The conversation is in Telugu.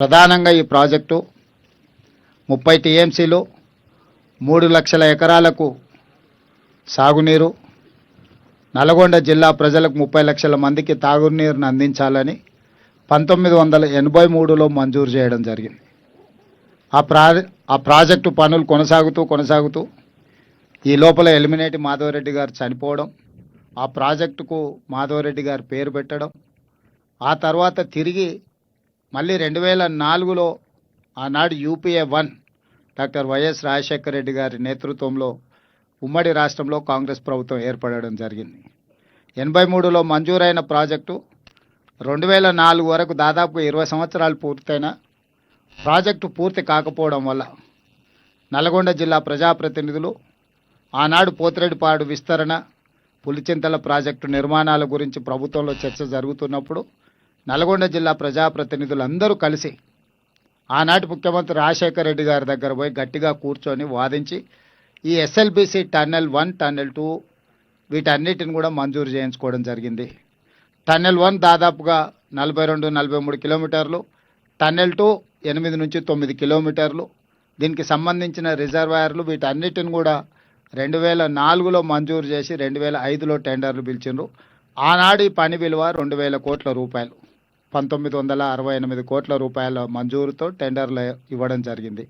ప్రధానంగా ఈ ప్రాజెక్టు ముప్పై టీఎంసీలు మూడు లక్షల ఎకరాలకు సాగునీరు నల్గొండ జిల్లా ప్రజలకు ముప్పై లక్షల మందికి తాగునీరును అందించాలని పంతొమ్మిది వందల ఎనభై మూడులో మంజూరు చేయడం జరిగింది. ఆ ప్రా ఆ ప్రాజెక్టు పనులు కొనసాగుతూ కొనసాగుతూ ఈ లోపల ఎలిమినేటి మాధవరెడ్డి గారు చనిపోవడం ఆ ప్రాజెక్టుకు మాధవరెడ్డి గారు పేరు పెట్టడం ఆ తర్వాత తిరిగి మళ్ళీ రెండు వేల నాలుగులో ఆనాడు UPA one doctor YS Rajasekhara Reddy గారి నేతృత్వంలో ఉమ్మడి రాష్ట్రంలో కాంగ్రెస్ ప్రభుత్వం ఏర్పడడం జరిగింది. ఎనభై మూడులో మంజూరైన ప్రాజెక్టు రెండు వేల నాలుగు వరకు దాదాపు ఇరవై సంవత్సరాలు పూర్తయిన ప్రాజెక్టు పూర్తి కాకపోవడం వల్ల నల్గొండ జిల్లా ప్రజాప్రతినిధులు ఆనాడు పోతిరెడ్డిపాడు విస్తరణ పులిచింతల ప్రాజెక్టు నిర్మాణాల గురించి ప్రభుత్వంలో చర్చ జరుగుతున్నప్పుడు నల్గొండ జిల్లా ప్రజాప్రతినిధులందరూ కలిసి ఆనాటి ముఖ్యమంత్రి రాజశేఖర రెడ్డి గారి దగ్గర పోయి గట్టిగా కూర్చొని వాదించి ఈ SLBC tunnel one tunnel two వీటన్నిటిని కూడా మంజూరు చేయించుకోవడం జరిగింది. టన్నెల్ వన్ దాదాపుగా నలభై రెండు నలభై మూడు కిలోమీటర్లు టన్నెల్ టూ ఎనిమిది నుంచి తొమ్మిది కిలోమీటర్లు దీనికి సంబంధించిన రిజర్వాయర్లు వీటన్నిటిని కూడా రెండు వేల నాలుగులో మంజూరు చేసి రెండు వేల ఐదులో టెండర్లు పిలిచిండ్రు. ఆనాడు ఈ పని విలువ రెండు వేల కోట్ల రూపాయలు. పంతొమ్మిది వందల అరవై ఎనిమిది కోట్ల రూపాయల మంజూరుతో టెండర్లు ఇవ్వడం జరిగింది.